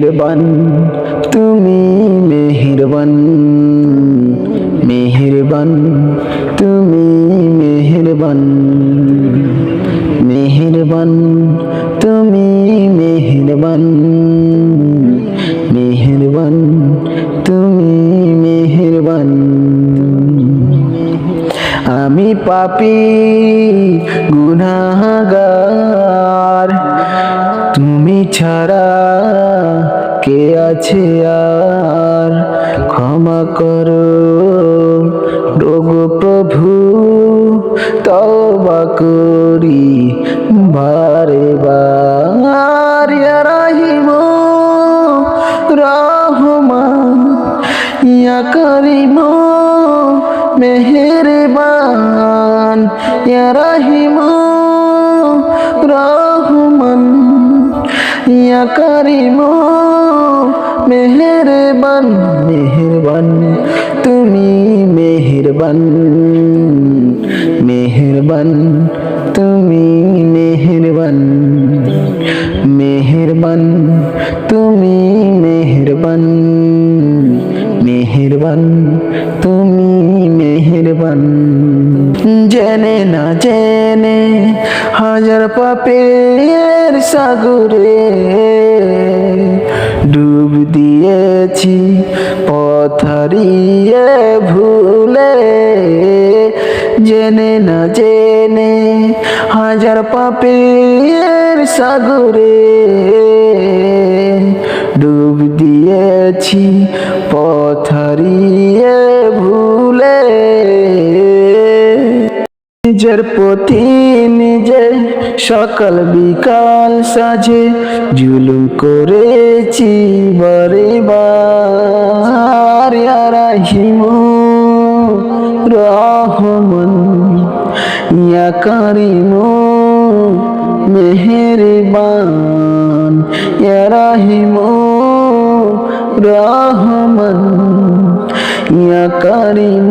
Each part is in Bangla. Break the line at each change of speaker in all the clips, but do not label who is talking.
মেহেরবান, তুমি মেহেরবান মেহেরবান, তুমি মেহেরবান মেহেরবান, তুমি মেহেরবান মেহেরবান, তুমি মেহেরবান। আমি পাপি, গুনাহগার তুমি ছাড়া কে আছে আর? ক্ষমা করো, রোগ প্রভু তবা করি, বারে বার। ইয়া রাহিম রহমান ইয়া করিম, মেহেরবান। ইয়া রাহিম করিম, মেহেরবান মেহেরবান, তুমি মেহেরবান মেহেরবান, তুমি মেহেরবান মেহেরবান, তুমি মেহেরবান মেহেরবান, তুমি মেহেরবান। জেনে না জেনে হাজার পাপের সাগরে ডুব দিয়েছি পথারিয়ে ভুলে। জেনে না জেনে হাজার পাপের সাগরে ডুব দিয়েছি। নিজের প্রতি নিজে সকাল বিকাল সাজে, জুলুম করেছি বারে বার। রাহিম, রহমান, ইয়া কারিম, মেহেরবান। ইয়া রাহিম, রহমান, ইয়া কারিম।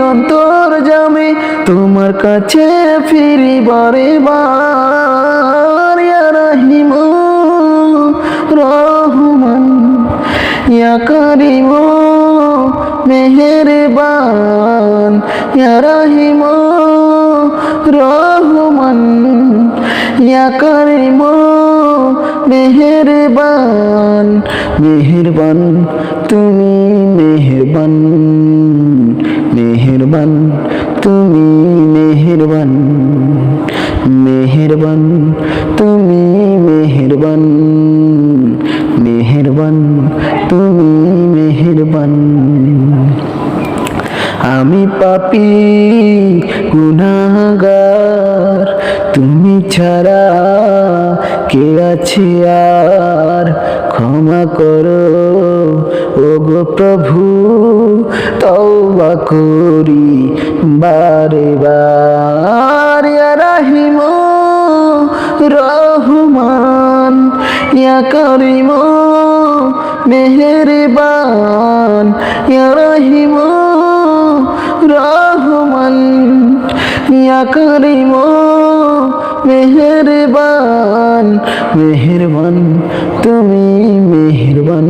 অন্তর জামি তোমার কাছে ফিরি বারে বার ইয়া রাহিম, রহমান, ইয়া করিম, মেহেরবান। ইয়া রাহিম, রহমান, ইয়া করিম, মেহেরবান। মেহেরবান, তুমি মেহেরবান। পাপি গুনাগার তুমি ছাড়া কে আছে আর? ক্ষমা করো। ও গো প্রভু, তওবা করি বারে বার। রাহিম, রহমান, ইয়া করিম, মেহেরবান। ইয়া রাহিম রহমান ইয়া করিম মেহেরবান মেহেরবান তুমি মেহেরবান।